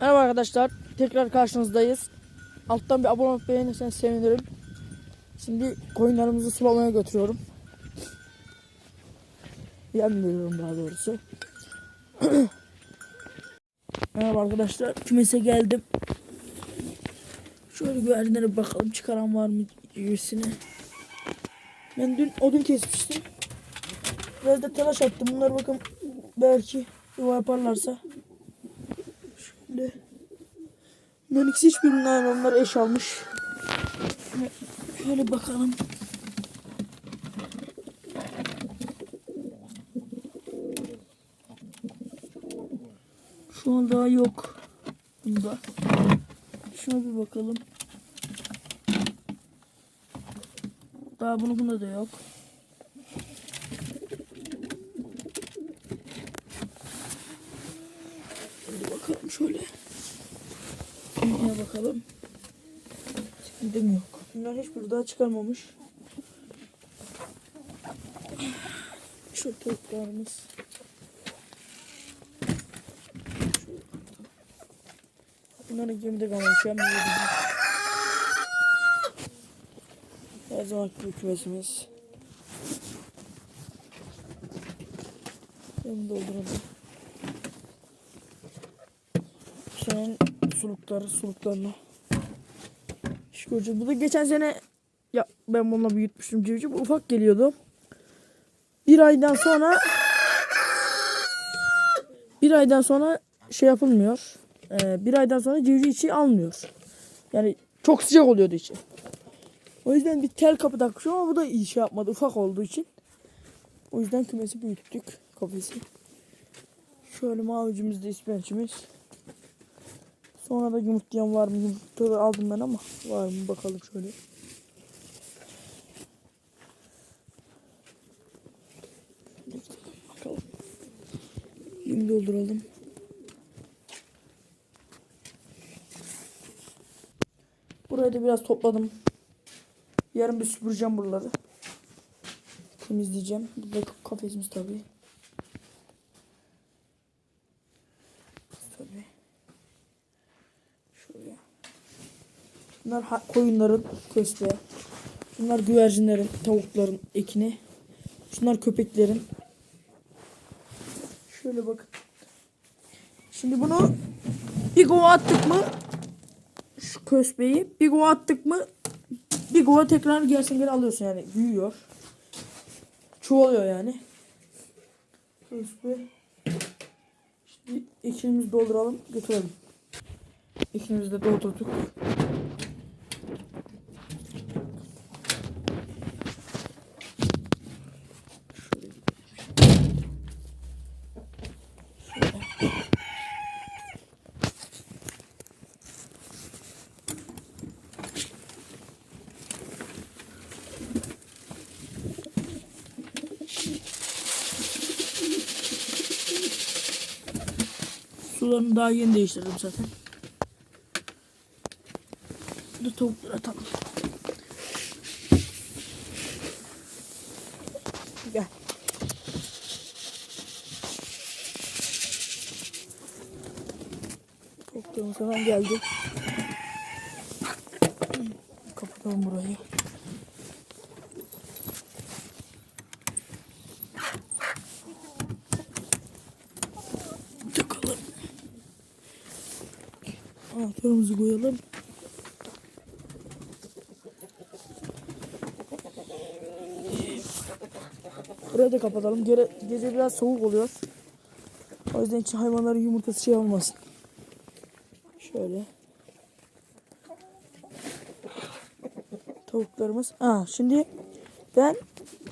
Merhaba arkadaşlar. Tekrar karşınızdayız. Alttan bir abone olup beğenirseniz sevinirim. Şimdi koyunlarımızı sulamaya götürüyorum. Yem daha doğrusu. Merhaba arkadaşlar. Kümese geldim. Şöyle güvercinlere bakalım çıkaran var mı gibisine. Ben dün odun kesmiştim. Biraz da telaş attım. Bunlar bakın belki yuva yaparlarsa. Şöyle. Bunların ikisi hiçbirinden onlar eş almış. Şöyle bakalım. Şu an daha yok. Bunda. Şuna bir bakalım. Daha bunu bunda da yok. Bakalım şöyle. Buna bakalım. Sıkıntım yok. Bunlar hiçbir daha çıkarmamış. Şu toplarımız. Bunların gemide kalmış. Hem de. Her zaman bir kümesimiz. Bunu dolduralım. Senin sulukları suluklarına. Şu koca. Bu da geçen sene ya ben bununla büyütmüştüm civciv. Ufak geliyordu. Bir aydan sonra bir aydan sonra şey yapılmıyor. Ee, bir aydan sonra civciv içi almıyor. Yani çok sıcak oluyordu içi. O yüzden bir tel kapı takmışım ama bu da iyi şey yapmadı. Ufak olduğu için. O yüzden kümesi büyüttük. Kafesi. Şöyle mavicimiz de ispençimiz. Sonra da yumurtlayan var mı? Yumurtaları aldım ben ama var mı bakalım şöyle. Bakalım. Yem dolduralım. Burayı da biraz topladım. Yarın bir süpüreceğim buraları. Temizleyeceğim. Burada kafesimiz. Tabii. Bunlar koyunların köste. Bunlar güvercinlerin, tavukların ekini. Şunlar köpeklerin. Şöyle bakın. Şimdi bunu bir kova attık mı şu köspeyi bir kova attık mı bir kova tekrar gelsin geri alıyorsun yani büyüyor. Çoğalıyor yani. Köspe. Şimdi ekimizi dolduralım götürelim. Ekimizi de doldurduk. Sularını daha yeni değiştirdim zaten. Dur tavukları atalım. Gel. Tavuklarımız hemen geldi. Kapatalım burayı. Anahtarımızı koyalım. Burayı da kapatalım. Gece, gece biraz soğuk oluyor. O yüzden için hayvanların yumurtası şey olmasın. Şöyle. Tavuklarımız. Ha, şimdi ben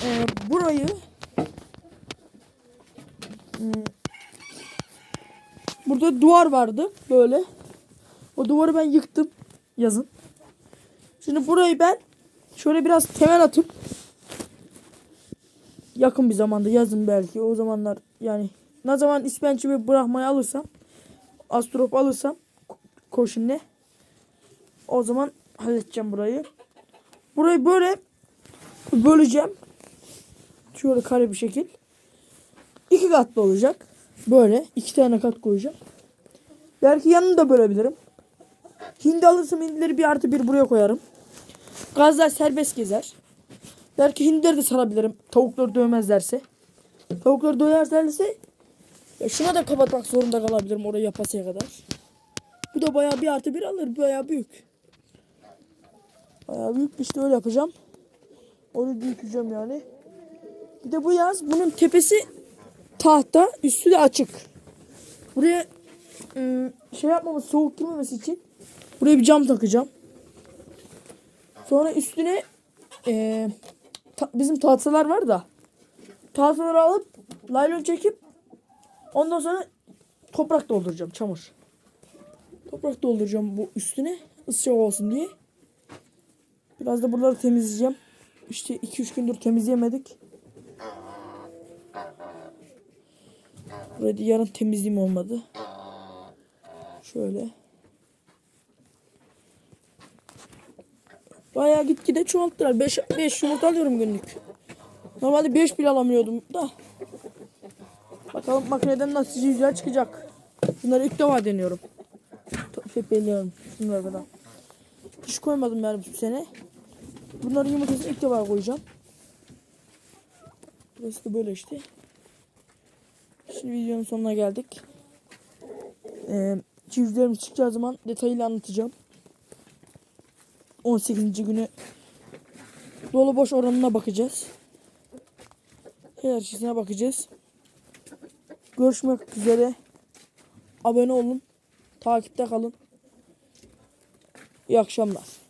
e, burayı hmm, Burada duvar vardı böyle. O duvarı ben yıktım yazın. Şimdi burayı ben şöyle biraz temel atıp yakın bir zamanda yazın belki o zamanlar yani ne zaman ispençimi bırakmayı alırsam astrop alırsam ko- koşunne o zaman halledeceğim burayı. Burayı böyle böleceğim. Şöyle kare bir şekil. İki katlı olacak. Böyle iki tane kat koyacağım. Belki yanını da bölebilirim. Hindi alırsam hindileri bir artı bir buraya koyarım. Gazlar serbest gezer. Belki hindileri de sarabilirim. Tavukları dövmezlerse. Tavukları döverlerse ya şuna da kapatmak zorunda kalabilirim orayı yapasıya kadar. Bu da bayağı bir artı bir alır. Bayağı büyük. Bayağı büyük işte öyle yapacağım. Onu büyüteceğim yani. Bir de bu yaz bunun tepesi tahta üstü de açık. Buraya ım, şey yapmamız soğuk girmemesi için buraya bir cam takacağım. Sonra üstüne eee, ta- bizim tahtalar var da tahtaları alıp laylon çekip ondan sonra toprak dolduracağım çamur. Toprak dolduracağım bu üstüne ısıcak olsun diye. Biraz da buraları temizleyeceğim. İşte 2-3 gündür temizleyemedik. Burayı yarın temizliğim olmadı. Şöyle. Bayağı gitgide çoğalttılar. 5 5 yumurta alıyorum günlük. Normalde 5 bile alamıyordum da. Bakalım makineden nasıl civcivler çıkacak. Bunları ilk defa deniyorum. To- Şey. Şunları da. Hiç koymadım yani bu sene. Bunların yumurtasını ilk defa koyacağım. Burası da böyle işte. Şimdi videonun sonuna geldik. Ee, civcivlerimiz çıkacağı zaman detayıyla anlatacağım. 18. günü dolu boş oranına bakacağız. Her şeyine bakacağız. Görüşmek üzere. Abone olun. Takipte kalın. İyi akşamlar.